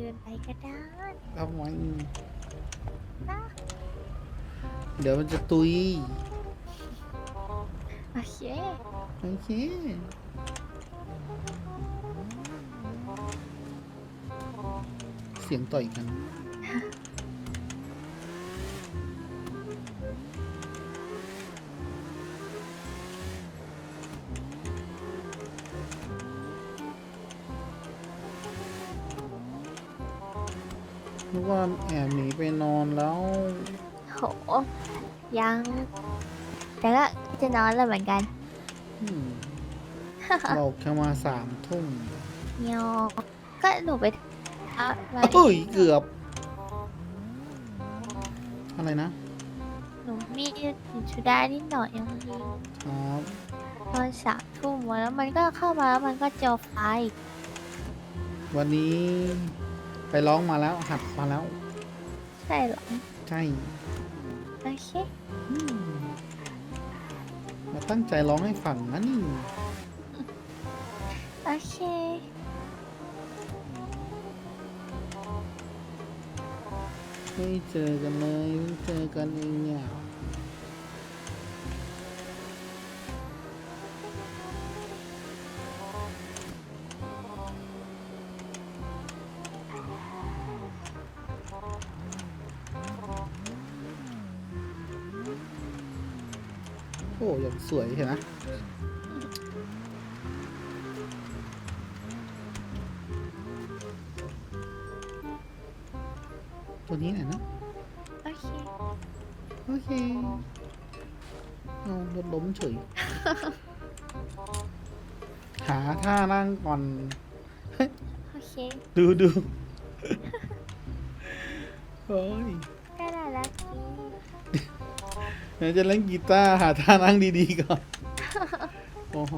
เดินไปก็ได้ทำไมนะเดี๋ยวมันจะตุยโอเคโอเคเสียงต่อยกัน นึกว่าแอบหนีไปนอนแล้ว โห ยัง แต่ก็จะนอนแล้วเหมือนกันอืมเราแค่มาสามทุ่มเงียวก็หนูไปเอามาเอ้ยเกือบ อะไรนะ หนูมีหนูชุดได้นิดหน่อยยังมีครับ ตอนสามทุ่มแล้วมันก็เข้ามาแล้วมันก็จอไฟวันนี้ ไปร้องมาแล้วหัดมาแล้ว ใช่เหรอ ใช่โอเคอืมมาตั้งใจร้องให้ฟังนะนี่โอเค ไม่เจอกันเลยเพิ่งเจอกันเองเนี่ย โอ้ยังสวยเห็นไหมตัวนี้ไหนอยนะโอเค โอเคเอารถล้มเฉย หาท่านั่งก่อน โอเคดูดูโอ้ยก็ได้แล้วพี่เดี๋ยวจะเล่นกีตาร์หาท่านั่งดีๆก่อน โอ้โห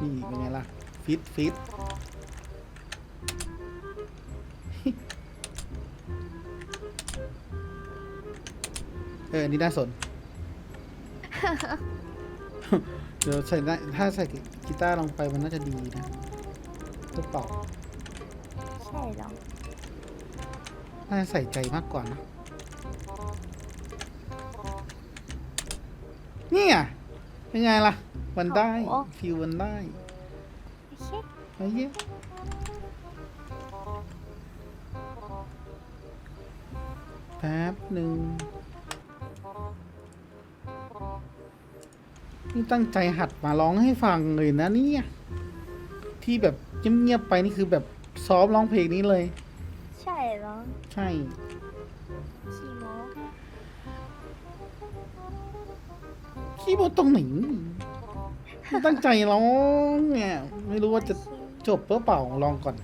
นี่เป็นไงล่ะ ฟิตฟิตเออ นี่น่าสน เดี๋ยวใส่ได้ถ้าใส่กีตาร์ลงไปมันน่าจะดีนะหรือเปล่าใช่เหรอน่าจะใส่ใจมากกว่านะ เนี่ยเป็นไงล่ะมันได้ฟิลมันได้โอเคโอเคแป๊บหนึ่งนี่ตั้งใจหัดมาร้องให้ฟังเลยนะเนี่ยที่แบบเงียบๆไปนี่คือแบบซ้อมร้องเพลงนี้เลย ใช่เหรอ ใช่ ขี้บอดตรงไหนไม่ตั้งใจร้องเนี่ยไม่รู้ว่าจะจบเปล่าเปล่าลองก่อน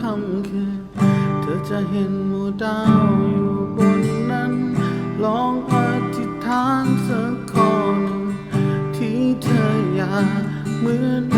ค่ำคืน เธอจะเห็นหมู่ดาวอยู่บนนั้น ลองอธิษฐานสักข้อหนึ่งที่เธออยากเหมือน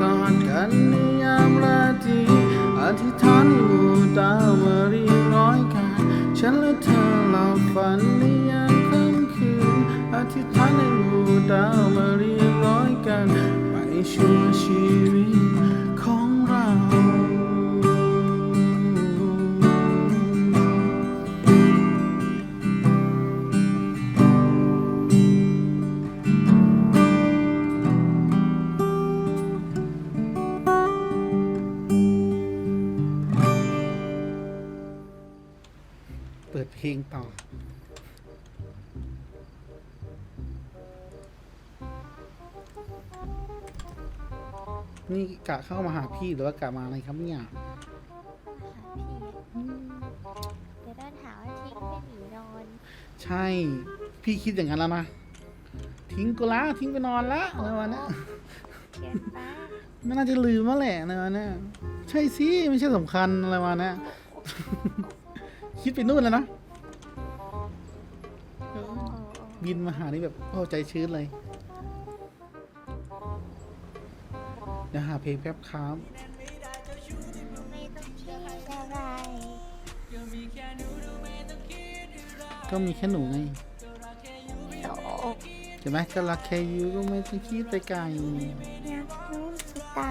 กอดกันในยามราตรีอธิษฐานให้หมู่ดาวมาเรียร้อยกันฉันและเธอหลับฝันในยามค่ำคืนอธิษฐานให้หมู่ดาวมาเรียร้อยกันไปชั่วชีวิต งต่อ นี่กะเข้ามาหาพี่หรือว่ากะมาอะไรครับเนี่ยหาพี่อืมเดี๋ยวโดนหาว่าทิ้งไม่หนีนอนใช่ พี่คิดอย่างนั้นแล้วนะ ทิ้งกูละทิ้งไปนอนละอะไรวะเนี่ยเกินไปไม่น่าจะลืมแล้วแหละอะไรวะเนี่ยใช่สิ ไม่ใช่สำคัญอะไรวะเนี่ยคิดไปนู่นแล้วนะ บินมาหานี่แบบโอ้ใจชื้นเลย เดี๋ยวหาเพลงแป๊บครับไม่ต้องคิดอะไรก็มีแค่หนูไงโอ้เห็นไหมก็รักแค่ยูก็ไม่ต้องคิดไปไกลอยากรู้สึกตา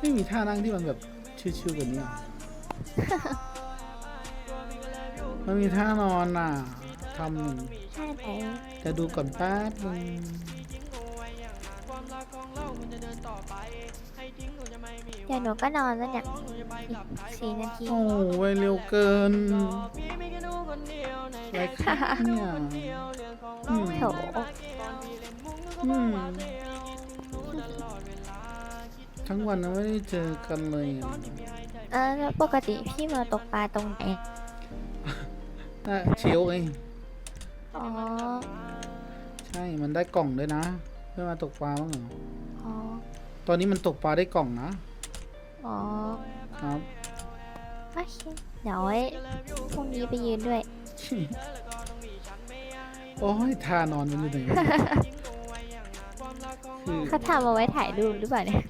ไม่มีท่านั่งที่มันแบบชิวๆกว่านี้หร อมันมีท่านอนน่ะทำหนึ่งท่าไหนจะดูก่อนแป๊บนึงเดี๋ยวหนูก็นอนแล้วเนี่ยอีกสี่นาทีโอ้ไวเร็วเกินอะไรครับเนี่ยอืมโถอืมทั้งวันนะไม่ได้เจอกันเลย อะเออแล้วปกติพี่มาตกปลาตรงไหนอะเชลไงอ๋อ ใช่มันได้กล่องด้วยนะเพื่อมาตกปลาบ้างเหรออ๋อ ตอนนี้มันตกปลาได้กล่องนะอ๋อครับ โอเคเดี๋ยวไว้พรุ่งนี้ไปยืนด้วย โอ้ยท่านอนมันอยู่ไหนวะ คือเขาทำเอาไว้ถ่ายรูปหรือเปล่าเนี่ย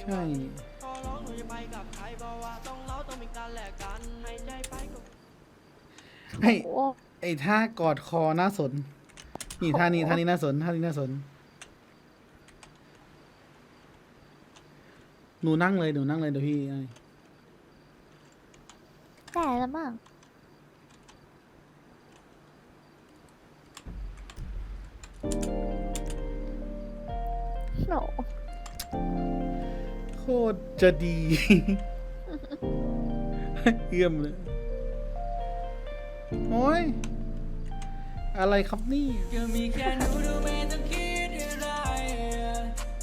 ใช่ ไอ้โอ้ไอ้ท่ากอดคอน่าสน นี่ท่านี้ท่านี้น่าสนท่านี้น่าสน หนูนั่งเลยหนูนั่งเลยเดี๋ยวพี่ไอ้ได้แล้วมั้งโหโคตรจะดี เยี่ยมเลย โอ้ย อะไรครับนี่ก็มีแค่หนูดูไม่ต้องคิดอะไร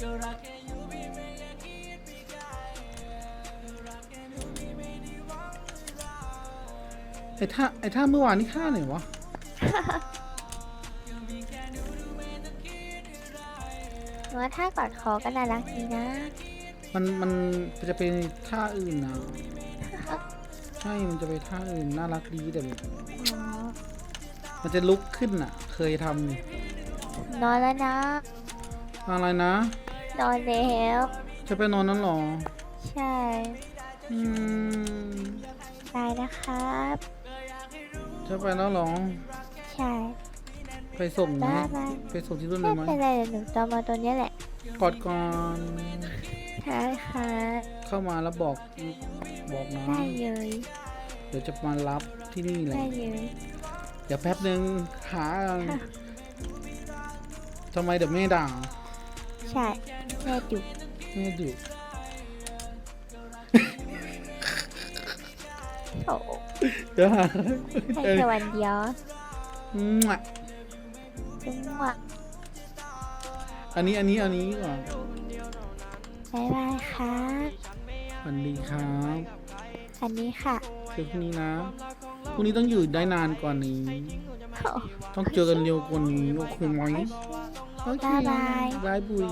ก็รักแค่อยู่พี่ไม่อยากคิดไปไกลก็รักแค่หนูพี่ไม่ได้หวังอะไรไอ้ท่าไอ้ท่าเมื่อวานนี่ท่าไหนวะ ก็มีแค่หนูดูไม่ต้องคิดอะไร ว่าถ้ากอดคอก็น่ารักดีนะ มันมันจะเป็นท่าอื่นนะใช่มันจะไปท่าอื่นน่ารักดีแต่แบบอ๋อมันจะลุกขึ้นอะ เคยทำนี่นอนแล้วนะอะไรนะนอนแล้วจะไปนอนนั้นหรอ ใช่อืมตายนะครับ จะไปแล้วหรอ ใช่ไปส่งไหมบ๊ายบายไปส่งที่รุ่นเลไม่ยไหมเป็นไรเดี๋ยวหนูตอมมาตัวเนี้ยแหละกอดก่อน ใช่ค่ะเข้ามาแล้วบอกบอกนะได้เลยเดี๋ยวจะมารับที่นี่เลได้ยเลยเดี๋ยวแป๊บนึงหาทำไมเดี๋ยวแม่ด่าใช่แม่ดุแม่ดุโอ้เดี๋ยวหาให้แค่วันเดียวมั่วจึงหวังอันนี้อันนี้อันนี้ก่อน บายบายค่ะสวัสดีครับอันนี้ค่ะเจอพรุ่งนี้นะพรุ่งนี้ต้องอยู่ได้นานกว่านี้ โอ้ ต้องเจอกันเร็วกว่านี้โอเคไหมโอเคบ๊ายบาย บายบุย